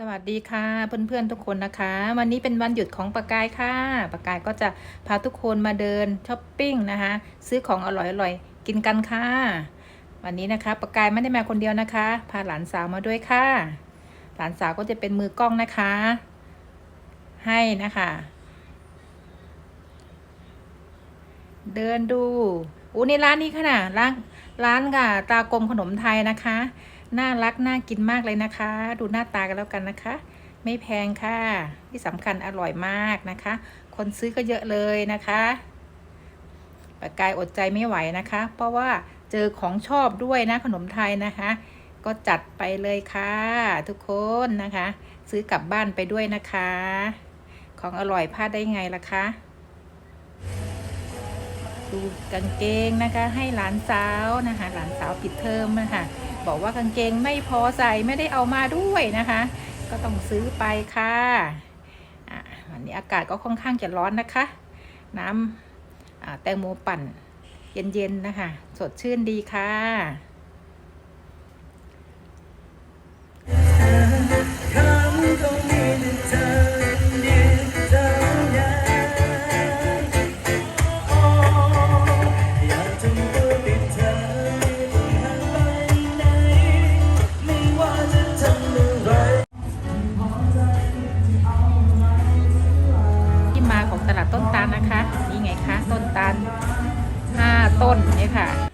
สวัสดีค่ะเพื่อนๆทุกคนนะคะ วันนี้เป็นวันหยุดของปากายค่ะปากายก็จะพาทุกคนมาเดินช้อปปิ้งนะคะ ซื้อของอร่อยๆกินกันค่ะ วันนี้นะคะปากายไม่ได้มาคนเดียวนะคะ พาหลานสาวมาด้วยค่ะ หลานสาวก็จะเป็นมือกล้องนะคะ ให้นะคะ เดินดูอู้ในร้านนี้ค่ะนะร้านร้านค่ะตากลมขนมไทยนะคะ น่ารักน่ากินมากเลยนะคะ ดูหน้าตากันแล้วกันนะคะ ไม่แพงค่ะ ที่สำคัญอร่อยมากนะคะ คนซื้อก็เยอะเลยนะคะปากกายอดใจไม่ไหวนะคะ เพราะว่าเจอของชอบด้วยนะขนมไทยนะคะ ก็จัดไปเลยค่ะ ทุกคนนะคะ ซื้อกลับบ้านไปด้วยนะคะ ของอร่อยพลาดได้ไงล่ะคะดูกางเกงนะคะให้หลานสาวนะคะ หลานสาวปิดเทอมนะคะ บอกว่ากางเกงไม่พอใส่ไม่ได้เอามาด้วยนะคะ ก็ต้องซื้อไปค่ะวันนี้อากาศก็ค่อนข้างจะร้อนนะคะ น้ำแตงโมปั่นเย็นๆนะคะ สดชื่นดีค่ะ ที่มาของตลาดต้นตาลนะคะ นี่ไงคะ ต้นตาลห้าต้นเนี่ยค่ะ